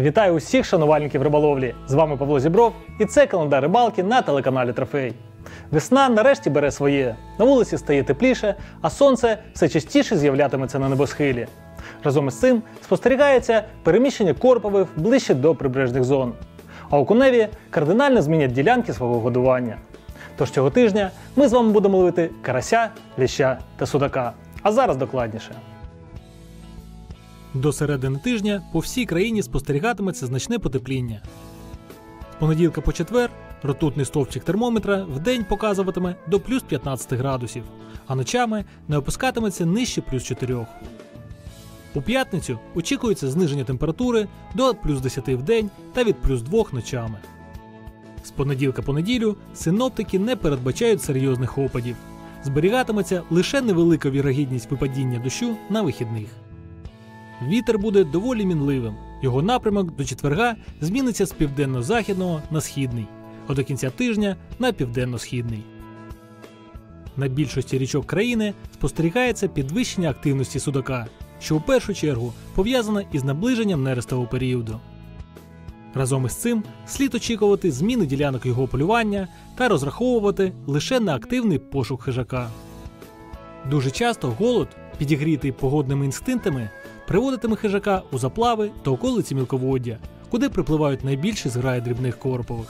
Вітаю усіх шанувальників риболовлі! З вами Павло Зібров і це календар рибалки на телеканалі Трофей. Весна нарешті бере своє. На вулиці стає тепліше, а сонце все частіше з'являтиметься на небосхилі. Разом із цим спостерігається переміщення корпових ближче до прибережних зон. А окуневі кардинально змінять ділянки свого годування. Тож цього тижня ми з вами будемо ловити карася, ліща та судака. А зараз докладніше. До середини тижня по всій країні спостерігатиметься значне потепління. З понеділка по четвер ртутний стовпчик термометра в день показуватиме до плюс 15 градусів, а ночами не опускатиметься нижче плюс 4. У п'ятницю очікується зниження температури до плюс 10 в день та від плюс 2 ночами. З понеділка по неділю синоптики не передбачають серйозних опадів. Зберігатиметься лише невелика вірогідність випадіння дощу на вихідних. Вітер буде доволі мінливим. Його напрямок до четверга зміниться з південно-західного на східний, а до кінця тижня на південно-східний. На більшості річок країни спостерігається підвищення активності судака, що у першу чергу пов'язане із наближенням нерестового періоду. Разом із цим слід очікувати зміни ділянок його полювання та розраховувати лише на активний пошук хижака. Дуже часто голод, підігрітий погодними інстинктами, приводитиме хижака у заплави та околиці мілководдя, куди припливають найбільші зграї дрібних корпових.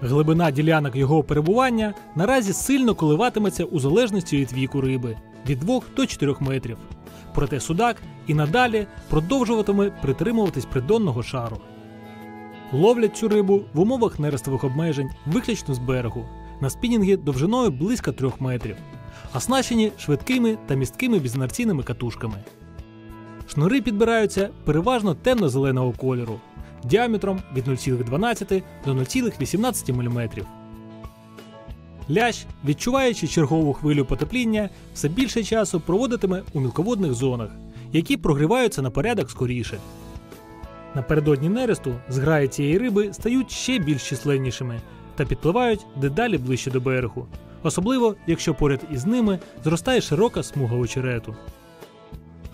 Глибина ділянок його перебування наразі сильно коливатиметься у залежності від віку риби від 2 до 4 метрів. Проте судак і надалі продовжуватиме притримуватись придонного шару. Ловлять цю рибу в умовах нерестових обмежень виключно з берегу, на спінінги довжиною близько 3 метрів, оснащені швидкими та місткими безінерційними катушками. Шнури підбираються переважно темно-зеленого кольору, діаметром від 0,12 до 0,18 мм. Лящ, відчуваючи чергову хвилю потепління, все більше часу проводитиме у мілководних зонах, які прогріваються на порядок скоріше. Напередодні нересту зграї цієї риби стають ще більш численнішими та підпливають дедалі ближче до берегу, особливо якщо поряд із ними зростає широка смуга очерету.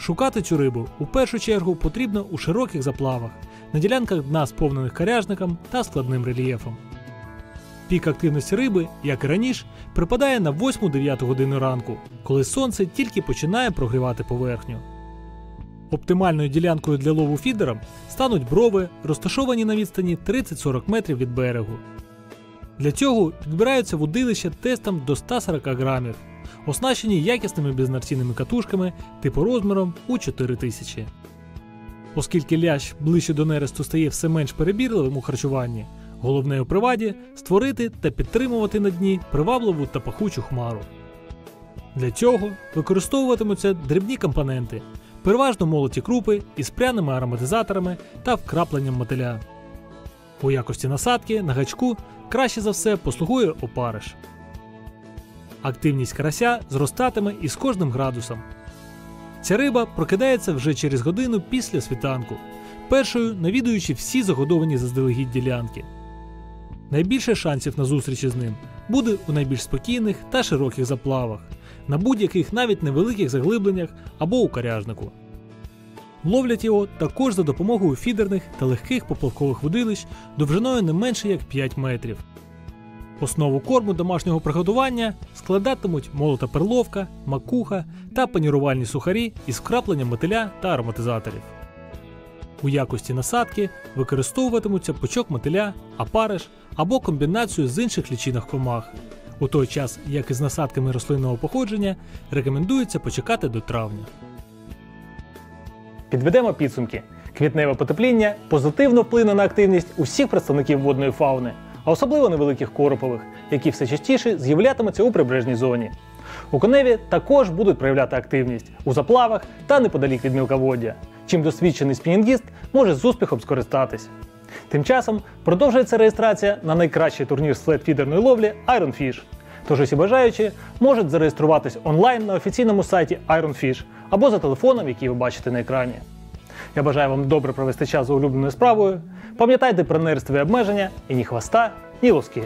Шукати цю рибу у першу чергу потрібно у широких заплавах, на ділянках дна сповнених каряжником та складним рельєфом. Пік активності риби, як і раніше, припадає на 8-9 годину ранку, коли сонце тільки починає прогрівати поверхню. Оптимальною ділянкою для лову фідером стануть брови, розташовані на відстані 30-40 метрів від берегу. Для цього підбираються водилища тестом до 140 грамів, оснащені якісними безнарційними катушками типу розміром у 4000. Оскільки лящ ближче до нересту стає все менш перебірливим у харчуванні, головне у приваді створити та підтримувати на дні привабливу та пахучу хмару. Для цього використовуватимуться дрібні компоненти, переважно молоті крупи із пряними ароматизаторами та вкрапленням мотиля. У якості насадки на гачку краще за все послугує опариш. Активність карася зростатиме із кожним градусом. Ця риба прокидається вже через годину після світанку, першою навідуючи всі загодовані заздалегідь ділянки. Найбільше шансів на зустрічі з ним буде у найбільш спокійних та широких заплавах, на будь-яких навіть невеликих заглибленнях або у каряжнику. Ловлять його також за допомогою фідерних та легких поплавкових водилищ довжиною не менше як 5 метрів. Основу корму домашнього приготування складатимуть молота перловка, макуха та панірувальні сухарі із вкрапленням мотиля та ароматизаторів. У якості насадки використовуватимуться пучок мотиля, апариш або комбінацію з інших лічинок комах. У той час, як і з насадками рослинного походження, рекомендується почекати до травня. Підведемо підсумки. Квітневе потепління позитивно вплине на активність усіх представників водної фауни, а особливо невеликих коропових, які все частіше з'являтимуться у прибережній зоні. У коневі також будуть проявляти активність у заплавах та неподалік від мілководдя, чим досвідчений спінінгіст може з успіхом скористатись. Тим часом продовжується реєстрація на найкращий турнір з флетфідерної ловлі Iron Fish. Тож усі бажаючі можуть зареєструватись онлайн на офіційному сайті Iron Fish або за телефоном, який ви бачите на екрані. Я бажаю вам добре провести час за улюбленою справою. Пам'ятайте про нерестові обмеження і ні хвоста, ні лоски.